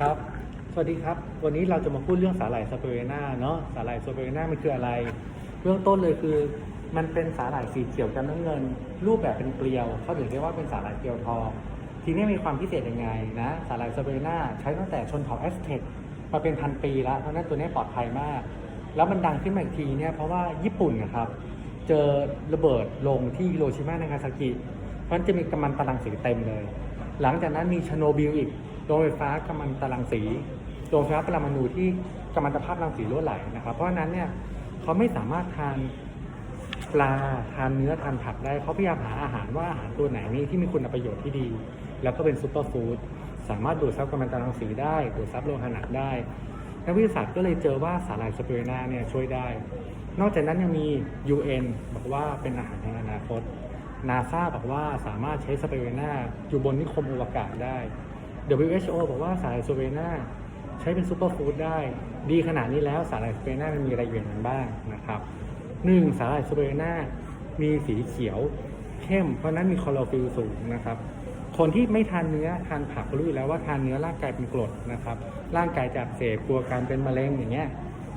ครับ สวัสดีครับ วันนี้เราจะมาพูดเรื่องสาหร่ายสเปเรนาเนาะ สาหร่ายสเปเรนามันคืออะไรเรื่องต้นเลยคือ มันเป็นสาหร่ายสีเขียวกับน้ำเงิน รูปแบบเป็นเกลียว เขาถึงเรียกว่าเป็นสาหร่ายเกลียวทอง ทีนี้มีความพิเศษยังไงนะ สาหร่ายสเปเรนาใช้ตั้งแต่ชนเผ่าแอสเท็กมาเป็นพันปีแล้ว เพราะนั้นตัวนี้ปลอดภัยมาก แล้วมันดังขึ้นมาอีกทีเนี่ยเพราะว่าญี่ปุ่นนะครับเจอระเบิดลงที่ฮิโรชิมา นางาซากิ เพราะนั้นจะมีกัมมันตรังสีเต็มเลย หลังจากนั้นมีชโนบิลอีก โรงไฟฟ้ากัมมันตรังสีโรงไฟฟ้าปรมาณูที่กัมมันตภาพรังสีรั่วไหลนะครับ เพราะฉะนั้นเนี่ยเขาไม่สามารถทานปลาทานเนื้อทานผักได้เขาพยายามหาอาหารว่าอาหารตัวไหนนี่ที่มีคุณประโยชน์ที่ดี แล้วก็เป็นซูเปอร์ฟู้ดสามารถดูดซับกัมมันตรังสีได้ดูดซับโลหะหนักได้นักวิทยาศาสตร์ก็เลยเจอว่าสาหร่ายสเปรนาเนี่ยช่วยได้ นอกจากนั้นยังมี UN บอกว่าเป็นอาหารในอนาคตนาซาบอกว่าสามารถใช้สเปรนาอยู่บนนิคมอวกาศได้ WHO บอกว่าสาหร่ายสเปรูนาใช้เป็นซูเปอร์ฟู้ดได้ ดีขนาดนี้แล้วสาหร่ายสเปรูนามันมีอะไรอยู่ในนั้นบ้างนะครับหนึ่งสาหร่ายสเปรูนามีสีเขียวเข้ม เพราะนั้นมีคลอโรฟิลสูงนะครับคนที่ไม่ทานเนื้อทานผักรู้อยู่แล้วว่าทานเนื้อร่างกายเป็นกรดนะครับ ร่างกายจะอักเสบกลัวการเป็นมะเร็งอย่างเงี้ย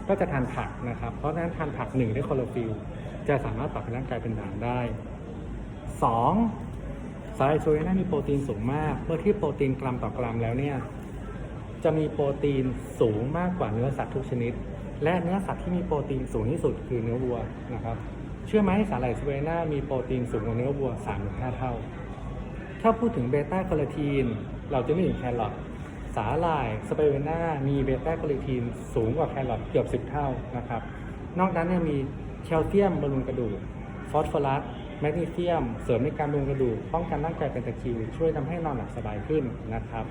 ก็จะทานผักนะครับ เพราะฉะนั้นทานผักหนึ่งได้คลอโรฟิลจะสามารถปรับให้ร่างกายเป็นด่างได้สอง สาหร่ายโซยน่ามีโปรตีนสูงมาก เมื่อที่โปรตีนกรัมต่อกรัมแล้วเนี่ย จะมีโปรตีนสูงมากกว่าเนื้อสัตว์ทุกชนิด และเนื้อสัตว์ที่มีโปรตีนสูงที่สุดคือเนื้อวัวนะครับ เชื่อไหมสาหร่ายสเวน่ามีโปรตีนสูงกว่าเนื้อวัว3-5 เท่า ถ้าพูดถึงเบต้าแคโรทีน เราจะไม่ถึงแครอทสาหร่ายสเปรูน่ามีเบต้าแคโรทีนสูงกว่าแครอทเกือบ 10 เท่านะครับ นอกนั้นเนี่ยมีแคลเซียมบำรุงกระดูก ฟอสฟอรัส แมกนีเซียม เสริมในการบำรุงกระดูกป้องกันร่างกายเป็นตะคริว ช่วยทำให้นอนหลับสบายขึ้นนะครับ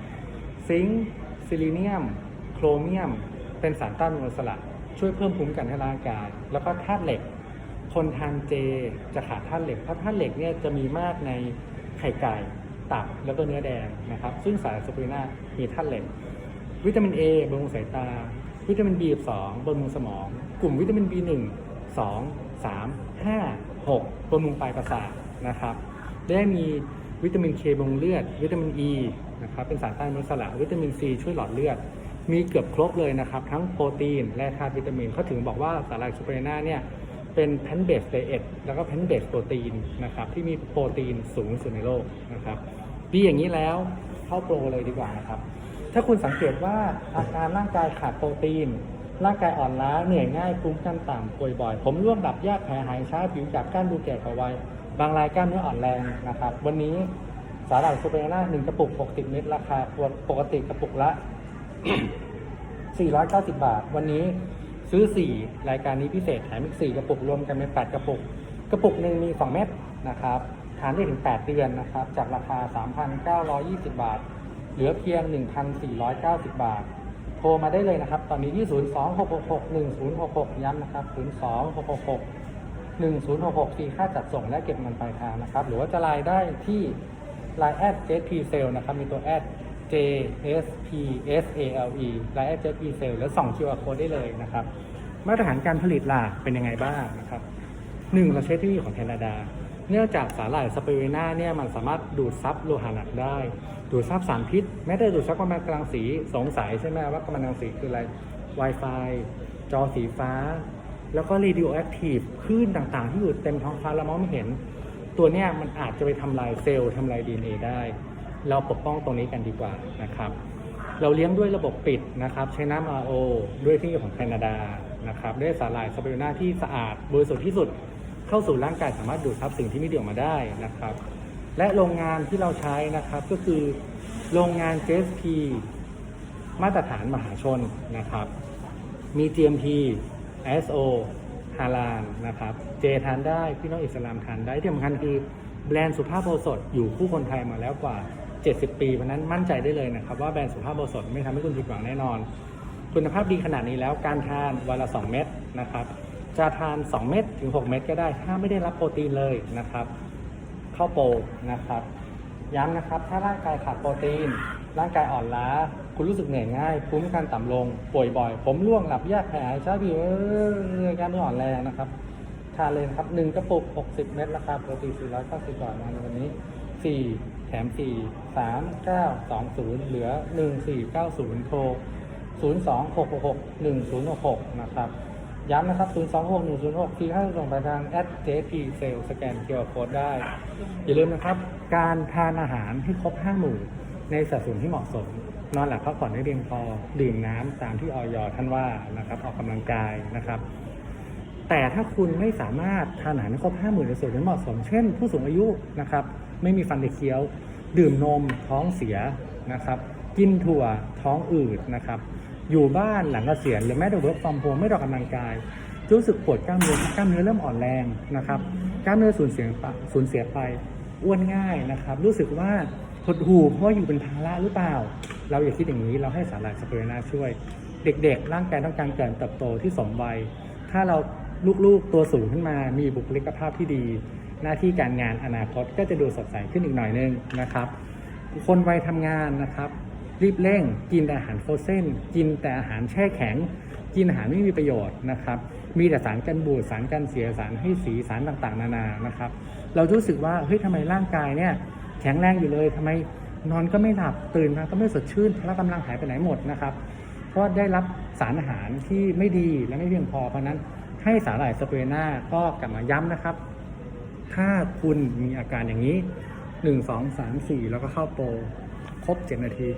ซิงค์ซิลิเนียม โครเมียม เป็นสารต้านอนุมูลอิสระช่วยเพิ่มภูมิคุ้มกันให้ร่างกาย แล้วก็ธาตุเหล็ก คนทานเจจะขาดธาตุเหล็ก เพราะธาตุเหล็กเนี่ยจะมีมากในไข่ไก่ตับแล้วก็เนื้อแดงนะครับ ซึ่งสารสปรูน่ามีธาตุเหล็ก วิตามิน A บำรุงสายตา วิตามิน B2 บำรุงสมอง กลุ่มวิตามิน B1 2 3 5 6บำรุงปลายประสาทนะครับ ได้มีวิตามิน K บำรุงเลือด วิตามิน E นะครับเป็นสารต้านอนุมูลอิสระวิตามิน C ช่วยหลอดเลือด มีเกือบครบเลยนะครับ ทั้งโปรตีนและธาตุวิตามินเขาถึงบอกว่าสาหร่ายซูเปอร์น่าเนี่ยเป็นแพนเบสไดเอทแล้วก็แพนเบสโปรตีนนะครับที่มีโปรตีนสูงที่สุดในโลกนะครับดีอย่างนี้แล้วเข้าโปรเลยดีกว่านะครับ ถ้าคุณสังเกตว่าอาการร่างกายขาดโปรตีน ร่างกายอ่อนล้าเหนื่อยง่ายภูมิคุ้มกันต่ำป่วยบ่อย ผมร่วงดับยากแผลหายช้าผิวจับก้านดูแก่กว่าวัยบางรายกล้ามเนื้ออ่อนแรงนะครับ วันนี้สาหร่ายซูเปอร์นาหนึ่งกระปุก 60 เม็ดราคาปกติกระปุกละ 490 บาท วันนี้ซื้อ 4 รายการนี้พิเศษแถมอีก 4 กระปุกรวมกันเป็น 8 กระปุก กระปุกหนึ่งมี 2 เม็ดนะครับทานได้ถึง 8 เดือนนะครับ จากราคา 3,920 บาท เหลือเพียง 1,490 บาท โทรมาได้เลยนะครับ ตอนนี้ที่ 026661066 ย้ำนะครับ 02666 1066ฟรีค่าจัดส่งและเก็บเงินปลายทางนะครับ หรือว่าจะไลน์ได้ที่ Line แอด JP Sale นะครับ มีตัวแอด J S P S A L E Line แอด JP Sale แล้วส่อง QR code ได้เลยนะครับ มาตรฐานการผลิตล่ะเป็นยังไงบ้างนะครับหนึ่งเราใช้ทคโนโลยีของแคนาดา เนื่องจากสาหร่ายสเปรูน่าเนี่ยมันสามารถดูดซับโลหะหนักได้ ดูดซับสารพิษ แม้แต่ดูดซับกัมมันตรังสีสงสัยใช่ไหมว่ากัมมันตรังสีคืออะไร Wi-Fi จอสีฟ้า แล้วก็ radioactive คลื่นต่างๆ ที่อยู่เต็มท้องฟ้าเรามองไม่เห็น ตัวเนี้ยมันอาจจะไปทำลายเซลล์ทำลาย DNA ได้ เราปกป้องตรงนี้กันดีกว่านะครับเราเลี้ยงด้วยระบบปิดนะครับใช้น้ำ RO ด้วยที่ของแคนาดานะครับด้วยสาหร่ายสเปรูน่าที่สะอาดบริสุทธิ์ที่สุด เข้าสู่ร่างกายสามารถดูดซับสิ่งที่ไม่ดีออกมาได้นะครับ และโรงงานที่เราใช้นะครับก็คือโรงงาน GSP มาตรฐานมหาชนนะครับ มี GMP ISO ฮาลานนะครับ เจทานได้ พี่น้องอิสลามทานได้ที่สำคัญคือแบรนด์สุภาพโอสถอยู่คู่คนไทยมาแล้วกว่า 70 ปีเพราะนั้นมั่นใจได้เลยนะครับ ว่าแบรนด์สุภาพโอสถไม่ทำให้คุณผิดหวังแน่นอน คุณภาพดีขนาดนี้แล้วการทานวันละ 2 เม็ดนะครับ จะทาน 2 เม็ดถึง 6 เม็ดก็ได้ ถ้าไม่ได้รับโปรตีนเลยนะครับ เข้าโปรนะครับ ย้ำนะครับ ถ้าร่างกายขาดโปรตีน ร่างกายอ่อนล้า คุณรู้สึกเหนื่อยง่ายภูมิคุ้มกันต่ำลง ป่วยบ่อย ผมร่วงหลับยากแผลช้าผิวเอ่อกล้ามเนื้ออ่อนแรงนะครับ ทานเลยครับ1กระปุก 60 เม็ดราคาปกติ490บาทนะในวันนี้ 4 แถม 4 3 9 2 0 เหลือ 1490 โทร 026661066 นะครับ ย้ำนะครับ 0261066ฟรีค่าส่งไปทาง @jp sale สแกน QR Code ได้ อย่าลืมนะครับ การทานอาหารที่ครบ5หมู่ในสัดส่วนที่เหมาะสม นอนหลับพักผ่อนให้เพียงพอ ดื่มน้ำตามที่ออยท่านว่านะครับ ออกกำลังกายนะครับ แต่ถ้าคุณไม่สามารถทานอาหารให้ครบห้าหมื่ในส่วนที่เหมาะสม เช่น ผู้สูงอายุนะครับ ไม่มีฟันในเคี้ยว ดื่มนมท้องเสียนะครับ กินถั่วท้องอืดนะครับ อยู่บ้านหลังเกษียณหรือแม้แต่เวิร์กฟอร์มโฮมไม่ออกกำลังกายรู้สึกปวดกล้ามเนื้อกล้ามเนื้อเริ่มอ่อนแรงนะครับกล้ามเนื้อสูญเสียไปสูญเสียไปอ้วนง่ายนะครับ รู้สึกว่าหดหู่เพราะอยู่เป็นภาระหรือเปล่า เราอย่าคิดอย่างนี้เราให้สาหร่ายสเปรนาช่วย เด็กๆ ร่างกายต้องการการเติบโตที่สมวัย ถ้าเราลูกๆตัวสูงขึ้นมามีบุคลิกภาพที่ดี หน้าที่การงานอนาคตก็จะดูสดใสขึ้นอีกหน่อยนึงนะครับ คนวัยทำงานนะครับ รีบเร่ง กินแต่อาหารโฟเซนกินแต่อาหารแช่แข็ง กินอาหารไม่มีประโยชน์นะครับ มีแต่สารกันบูดสารกันเสียสารให้สีสารต่างๆ นานานะครับ เรารู้สึกว่าเฮ้ยทำไมร่างกายเนี่ยแข็งแรงอยู่เลยทำไมนอนก็ไม่หลับตื่นมาก็ไม่สดชื่นพละกำลังหายไปไหนหมดนะครับ เพราะได้รับสารอาหารที่ไม่ดีและไม่เพียงพอเพราะนั้นให้สาหร่ายสเปรน่าก็กลับมาย้ำนะครับ ถ้าคุณมีอาการอย่างนี้ 1 2 3 4 แล้วก็เข้าโปรครบ 7 นาที